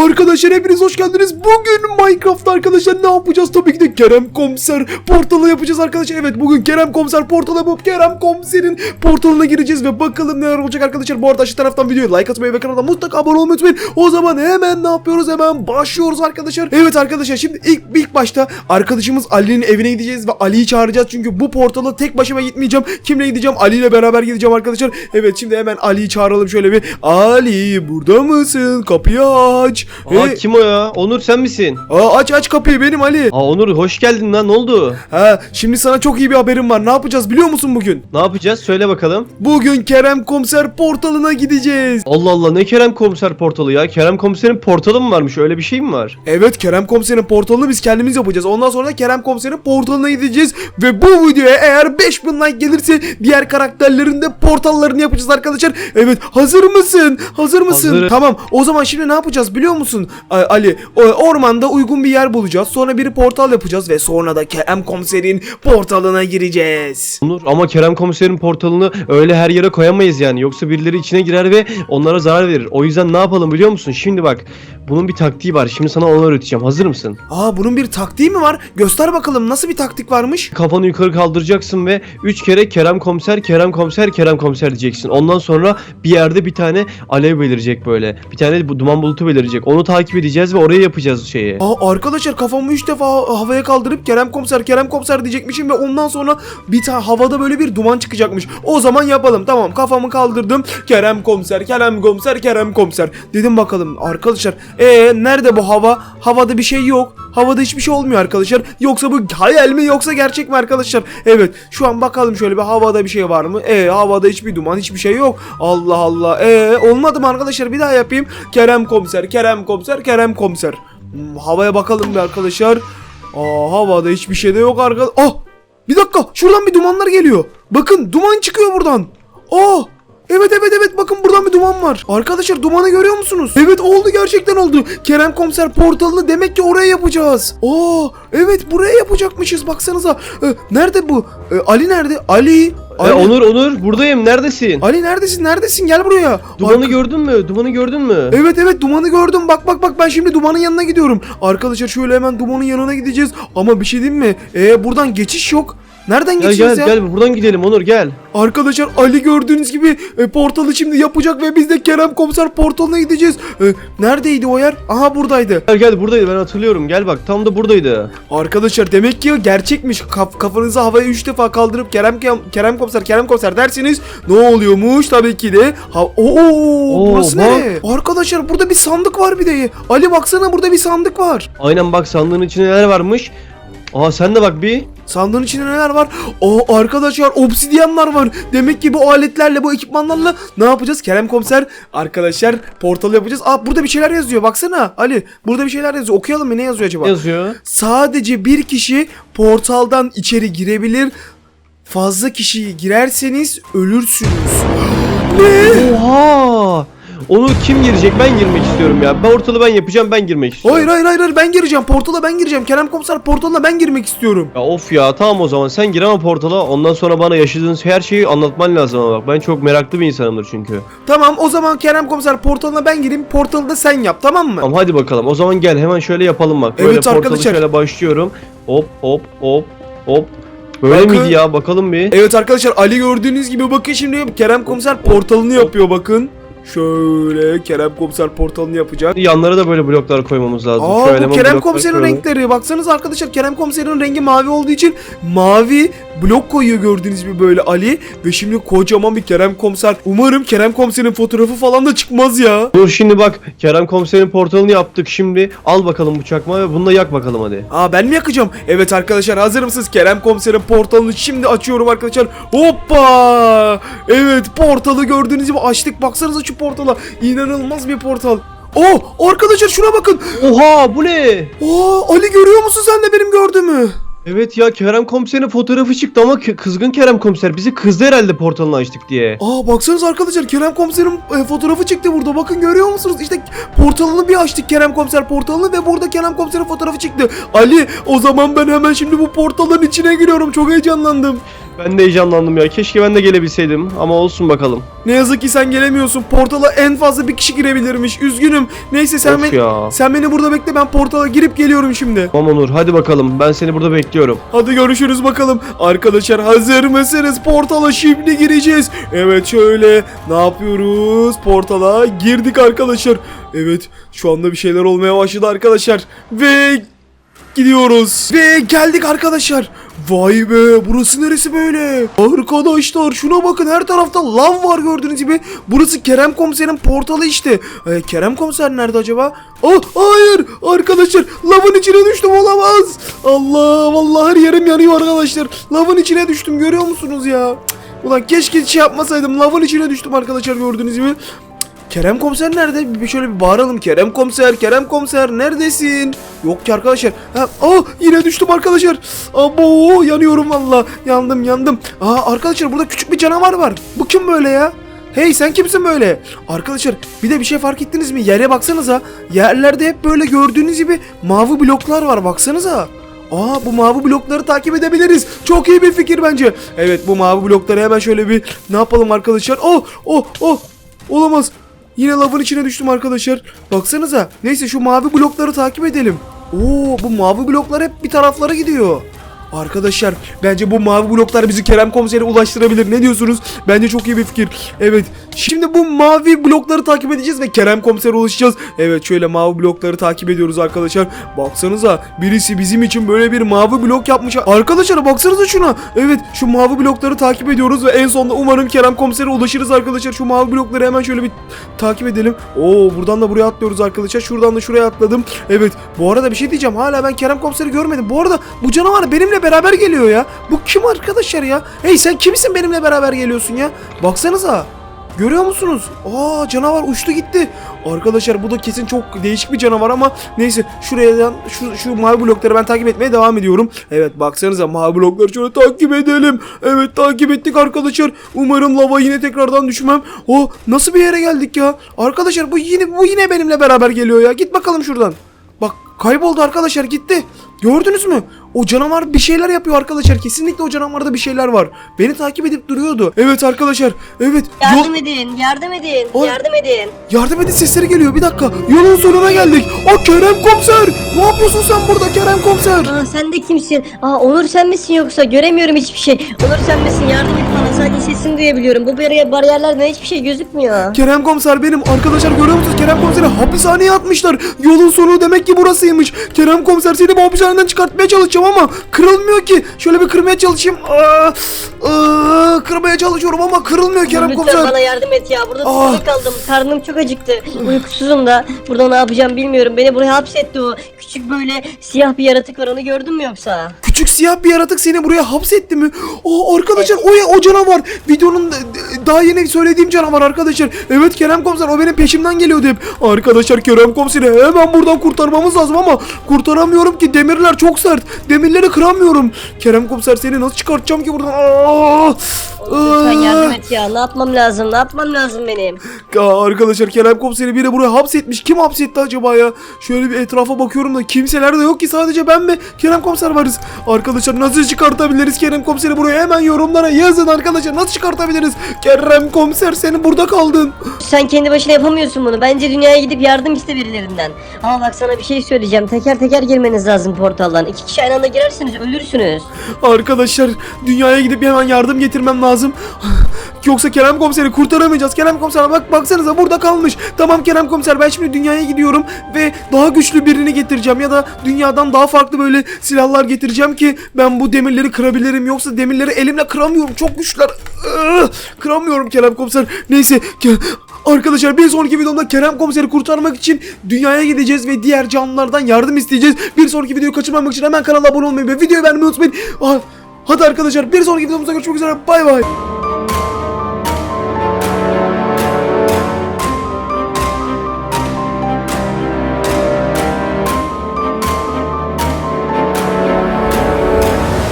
Arkadaşlar hepiniz hoş geldiniz. Bugün Minecraft'ta arkadaşlar ne yapacağız? Tabii ki de Kerem Komiser portalı yapacağız arkadaşlar. Evet bugün Kerem Komiser portalı yapıp Kerem Komiser'in portalına gireceğiz ve bakalım neler olacak arkadaşlar. Bu arada aşağı taraftan videoya like atmayı ve kanala mutlaka abone olmayı unutmayın. O zaman hemen ne yapıyoruz? Hemen başlıyoruz arkadaşlar. Evet arkadaşlar şimdi ilk ilk başta arkadaşımız Ali'nin evine gideceğiz ve Ali'yi çağıracağız. Çünkü bu portalı tek başıma gitmeyeceğim. Kimle gideceğim? Ali ile beraber gideceğim arkadaşlar. Evet şimdi hemen Ali'yi çağıralım şöyle bir. Ali burada mısın? Kapıyı aç. Aa Hey, kim o ya? Onur sen misin? Aa, aç aç kapıyı benim Ali. Aa Onur hoş geldin lan ne oldu? Ha, şimdi sana çok iyi bir haberim var. Ne yapacağız biliyor musun bugün? Ne yapacağız söyle bakalım. Bugün Kerem Komiser portalına gideceğiz. Allah Allah ne Kerem Komiser portalı ya? Kerem Komiser'in portalı mı varmış öyle bir şey mi var? Evet Kerem Komiser'in portalını biz kendimiz yapacağız. Ondan sonra da Kerem Komiser'in portalına gideceğiz. Ve bu videoya eğer 5000 like gelirse diğer karakterlerin de portallarını yapacağız arkadaşlar. Evet hazır mısın? Hazır mısın? Hazırım. Tamam o zaman şimdi ne yapacağız biliyor musun A- Ali? Ormanda uygun bir yer bulacağız. Sonra bir portal yapacağız ve sonra da Kerem Komiser'in portalına gireceğiz. Onur ama Kerem Komiser'in portalını öyle her yere koyamayız yani. Yoksa birileri içine girer ve onlara zarar verir. O yüzden ne yapalım biliyor musun? Şimdi bak bunun bir taktiği var. Şimdi sana onu öğreteceğim. Hazır mısın? Aa bunun bir taktiği mi var? Göster bakalım nasıl bir taktik varmış? Kafanı yukarı kaldıracaksın ve 3 kere Kerem Komiser, Kerem Komiser, Kerem Komiser diyeceksin. Ondan sonra bir yerde bir tane alev belirecek böyle. Bir tane bu duman bulutu belirecek. Onu takip edeceğiz ve oraya yapacağız şeyi. Aa arkadaşlar kafamı 3 defa havaya kaldırıp Kerem komiser Kerem komiser diyecekmişim ve ondan sonra bir tane havada böyle bir duman çıkacakmış. O zaman yapalım tamam kafamı kaldırdım. Kerem komiser Kerem komiser Kerem komiser dedim bakalım arkadaşlar. Ee nerede bu hava? Havada bir şey yok. Havada hiçbir şey olmuyor arkadaşlar. Yoksa bu hayal mi yoksa gerçek mi arkadaşlar? Evet şu an bakalım şöyle bir havada bir şey var mı? Ee havada hiçbir duman hiçbir şey yok. Allah Allah. Ee olmadı mı arkadaşlar bir daha yapayım. Kerem komiser Kerem komiser Kerem komiser. Hmm, havaya bakalım bir arkadaşlar. Aa havada hiçbir şey de yok arkadaşlar. Ah bir dakika şuradan bir dumanlar geliyor. Bakın duman çıkıyor buradan. Aa Evet evet evet bakın buradan bir duman var. Arkadaşlar dumanı görüyor musunuz? Evet oldu gerçekten oldu. Kerem komiser portalını demek ki oraya yapacağız. Oo evet buraya yapacakmışız baksanıza. Ee, nerede bu? Ee, Ali nerede? Ali. Ali. E, Onur Onur buradayım. Neredesin? Ali neredesin? Neredesin? Gel buraya. Dumanı Arka- gördün mü? Dumanı gördün mü? Evet evet dumanı gördüm. Bak bak bak ben şimdi dumanın yanına gidiyorum. Arkadaşlar şöyle hemen dumanın yanına gideceğiz. Ama bir şey diyeyim mi? Ee, buradan geçiş yok. Nereden Gel geçeceğiz gel ya? gel buradan gidelim Onur gel. Arkadaşlar Ali gördüğünüz gibi e, portalı şimdi yapacak ve biz de Kerem Komiser portalına gideceğiz. E, neredeydi o yer? Aha buradaydı. Gel gel buradaydı ben hatırlıyorum. Gel bak tam da buradaydı. Arkadaşlar demek ki gerçekmiş. Kaf kafanızı havaya 3 defa kaldırıp Kerem Kerem Komiser Kerem Komiser derseniz ne oluyormuş? Tabii ki de ha Oo, burası ne? Arkadaşlar burada bir sandık var bir de. Ali baksana burada bir sandık var. Aynen bak sandığın içinde neler varmış. Aa sen de bak bir. Sandığın içinde neler var? O arkadaşlar obsidyanlar var. Demek ki bu aletlerle bu ekipmanlarla ne yapacağız? Kerem komiser arkadaşlar portal yapacağız. Aa burada bir şeyler yazıyor baksana Ali. Burada bir şeyler yazıyor. Okuyalım mı ne yazıyor acaba? Yazıyor? Sadece bir kişi portaldan içeri girebilir. Fazla kişi girerseniz ölürsünüz. ne? Oha! Onu kim girecek? Ben girmek istiyorum ya. Ben ortalığı ben yapacağım. Ben girmek istiyorum. Hayır hayır hayır hayır, ben gireceğim. Portala ben gireceğim. Kerem komiser portalına ben girmek istiyorum. Ya of ya tamam o zaman sen gir ama portala ondan sonra bana yaşadığın her şeyi anlatman lazım ama bak ben çok meraklı bir insanımdır çünkü. Tamam o zaman Kerem komiser portalına ben gireyim. Portalı da sen yap tamam mı? Tamam hadi bakalım o zaman gel hemen şöyle yapalım bak. Böyle Evet portalı arkadaşlar. şöyle başlıyorum. Hop hop hop hop. Böyle Bakın. miydi ya bakalım bir. Evet arkadaşlar Ali gördüğünüz gibi bakın şimdi Kerem komiser portalını yapıyor bakın. Şöyle Kerem komiser portalını yapacak. Yanlara da böyle bloklar koymamız lazım. Aa şöyle bu Kerem komiserin koyalım. renkleri. Baksanıza arkadaşlar Kerem komiserin rengi mavi olduğu için mavi blok koyuyor gördüğünüz gibi böyle Ali. Ve şimdi kocaman bir Kerem komiser. Umarım Kerem komiserin fotoğrafı falan da çıkmaz ya. Dur şimdi bak Kerem komiserin portalını yaptık şimdi. Al bakalım bu çakmağı ve bunu da yak bakalım hadi. Aa ben mi yakacağım? Evet arkadaşlar hazır mısınız? Kerem komiserin portalını şimdi açıyorum arkadaşlar. Hoppa! Evet portalı gördüğünüz gibi açtık. Baksanıza şu portala. İnanılmaz bir portal. Oh arkadaşlar şuna bakın. Oha bu ne? Oo Ali görüyor musun sen de benim gördüğümü? Evet ya Kerem komiserin fotoğrafı çıktı ama kı- kızgın Kerem komiser bizi kızdı herhalde portalını açtık diye. Aa baksanıza arkadaşlar Kerem komiserin e, fotoğrafı çıktı burada. Bakın görüyor musunuz? İşte portalını bir açtık Kerem komiser portalını ve burada Kerem komiserin fotoğrafı çıktı. Ali o zaman ben hemen şimdi bu portalın içine giriyorum. Çok heyecanlandım. Ben de heyecanlandım ya. Keşke ben de gelebilseydim ama olsun bakalım. Ne yazık ki sen gelemiyorsun. Portala en fazla bir kişi girebilirmiş. Üzgünüm. Neyse sen of beni, ya. sen beni burada bekle. Ben portala girip geliyorum şimdi. Tamam Onur hadi bakalım. Ben seni burada bekliyorum. Hadi görüşürüz bakalım. Arkadaşlar hazır mısınız? Portala şimdi gireceğiz. Evet şöyle ne yapıyoruz? Portala girdik arkadaşlar. Evet şu anda bir şeyler olmaya başladı arkadaşlar. Ve gidiyoruz. Ve geldik arkadaşlar. Vay be burası neresi böyle? Arkadaşlar şuna bakın her tarafta lav var gördüğünüz gibi. Burası Kerem komiserin portalı işte. Ee, Kerem komiser nerede acaba? Oh hayır arkadaşlar lavın içine düştüm olamaz. Allah vallahi her yerim yanıyor arkadaşlar. Lavın içine düştüm görüyor musunuz ya? Ulan keşke şey yapmasaydım lavın içine düştüm arkadaşlar gördüğünüz gibi. Kerem komiser nerede? Bir şöyle bir bağıralım. Kerem komiser, Kerem komiser neredesin? Yok ki arkadaşlar. Ha, aa yine düştüm arkadaşlar. Abo yanıyorum valla. Yandım yandım. Aa arkadaşlar burada küçük bir canavar var. Bu kim böyle ya? Hey sen kimsin böyle? Arkadaşlar bir de bir şey fark ettiniz mi? Yere baksanıza. Yerlerde hep böyle gördüğünüz gibi mavi bloklar var baksanıza. Aa bu mavi blokları takip edebiliriz. Çok iyi bir fikir bence. Evet bu mavi blokları hemen şöyle bir ne yapalım arkadaşlar? Oh oh oh olamaz. Yine lavın içine düştüm arkadaşlar. Baksanıza. Neyse şu mavi blokları takip edelim. Oo bu mavi bloklar hep bir taraflara gidiyor. Arkadaşlar bence bu mavi bloklar bizi Kerem komisere ulaştırabilir. Ne diyorsunuz? Bence çok iyi bir fikir. Evet. Şimdi bu mavi blokları takip edeceğiz ve Kerem komisere ulaşacağız. Evet şöyle mavi blokları takip ediyoruz arkadaşlar. Baksanıza birisi bizim için böyle bir mavi blok yapmış. Arkadaşlar baksanıza şuna. Evet şu mavi blokları takip ediyoruz ve en sonunda umarım Kerem komisere ulaşırız arkadaşlar. Şu mavi blokları hemen şöyle bir takip edelim. Oo buradan da buraya atlıyoruz arkadaşlar. Şuradan da şuraya atladım. Evet bu arada bir şey diyeceğim. Hala ben Kerem komiseri görmedim. Bu arada bu canavar benimle beraber geliyor ya. Bu kim arkadaşlar ya? Hey sen kimsin benimle beraber geliyorsun ya? Baksanıza. Görüyor musunuz? Aa canavar uçtu gitti. Arkadaşlar bu da kesin çok değişik bir canavar ama neyse şuradan şu, şu mavi blokları ben takip etmeye devam ediyorum. Evet baksanıza mavi blokları şöyle takip edelim. Evet takip ettik arkadaşlar. Umarım lava yine tekrardan düşmem. O nasıl bir yere geldik ya? Arkadaşlar bu yine bu yine benimle beraber geliyor ya. Git bakalım şuradan. Bak kayboldu arkadaşlar gitti. Gördünüz mü? O canavar bir şeyler yapıyor arkadaşlar. Kesinlikle o canavarda bir şeyler var. Beni takip edip duruyordu. Evet arkadaşlar. Evet. Yardım edin, yardım edin, Oy. yardım edin. Yardım edin sesleri geliyor. Bir dakika. Yolun sonuna geldik. O Kerem komiser. Ne yapıyorsun sen burada Kerem komiser? Aa sen de kimsin? Aa Onur sen misin yoksa? Göremiyorum hiçbir şey. Onur sen misin? Yardım et bana. Sadece sesini duyabiliyorum. Bu bariyer bariyerlerden hiçbir şey gözükmüyor. Kerem komiser benim. Arkadaşlar görüyor musunuz? Kerem komiseri hapishaneye atmışlar. Yolun sonu demek ki burasıymış. Kerem komiser seni bu hapishaneden çıkartmaya çalışacağım ama kırılmıyor ki. Şöyle bir kırmaya çalışayım. Aa, aa, kırmaya çalışıyorum ama kırılmıyor Kerem Lütfen komiser. bana yardım et ya. Burada Aa. tıkalı kaldım. Karnım çok acıktı. Uykusuzum da. Burada ne yapacağım bilmiyorum. Beni buraya hapsetti o. Küçük böyle siyah bir yaratık var. Onu gördün mü yoksa? Küçük siyah bir yaratık seni buraya hapsetti mi? O arkadaşlar o o canavar. Videonun da- daha yeni söylediğim canavar arkadaşlar. Evet Kerem komiser o benim peşimden geliyordu hep. Arkadaşlar Kerem komiseri hemen buradan kurtarmamız lazım ama kurtaramıyorum ki demirler çok sert. Demirleri kıramıyorum. Kerem komiser seni nasıl çıkartacağım ki buradan? Aa! Lütfen yardım et ya. Ne yapmam lazım? Ne yapmam lazım benim? Ya arkadaşlar Kerem komiseri biri buraya hapsetmiş. Kim hapsetti acaba ya? Şöyle bir etrafa bakıyorum da kimseler de yok ki sadece ben ve Kerem komiser varız. Arkadaşlar nasıl çıkartabiliriz Kerem komiseri buraya? Hemen yorumlara yazın arkadaşlar. Nasıl çıkartabiliriz? Kerem komiser senin burada kaldın. Sen kendi başına yapamıyorsun bunu. Bence dünyaya gidip yardım iste birilerinden. Ama bak sana bir şey söyleyeceğim. Teker teker girmeniz lazım portaldan. İki kişi aynı anda girerseniz ölürsünüz. Arkadaşlar dünyaya gidip hemen yardım getirmem lazım. Yoksa Kerem komiseri kurtaramayacağız. Kerem komiser bak baksanıza burada kalmış. Tamam Kerem komiser ben şimdi dünyaya gidiyorum ve daha güçlü birini getireceğim ya da dünyadan daha farklı böyle silahlar getireceğim ki ben bu demirleri kırabilirim. Yoksa demirleri elimle kıramıyorum. Çok güçler. Kıramıyorum Kerem komiser. Neyse Arkadaşlar bir sonraki videomda Kerem komiseri kurtarmak için dünyaya gideceğiz ve diğer canlılardan yardım isteyeceğiz. Bir sonraki videoyu kaçırmamak için hemen kanala abone olmayı ve videoyu beğenmeyi unutmayın. Ah, Hadi arkadaşlar bir sonraki videomuzda görüşmek üzere. Bay bay.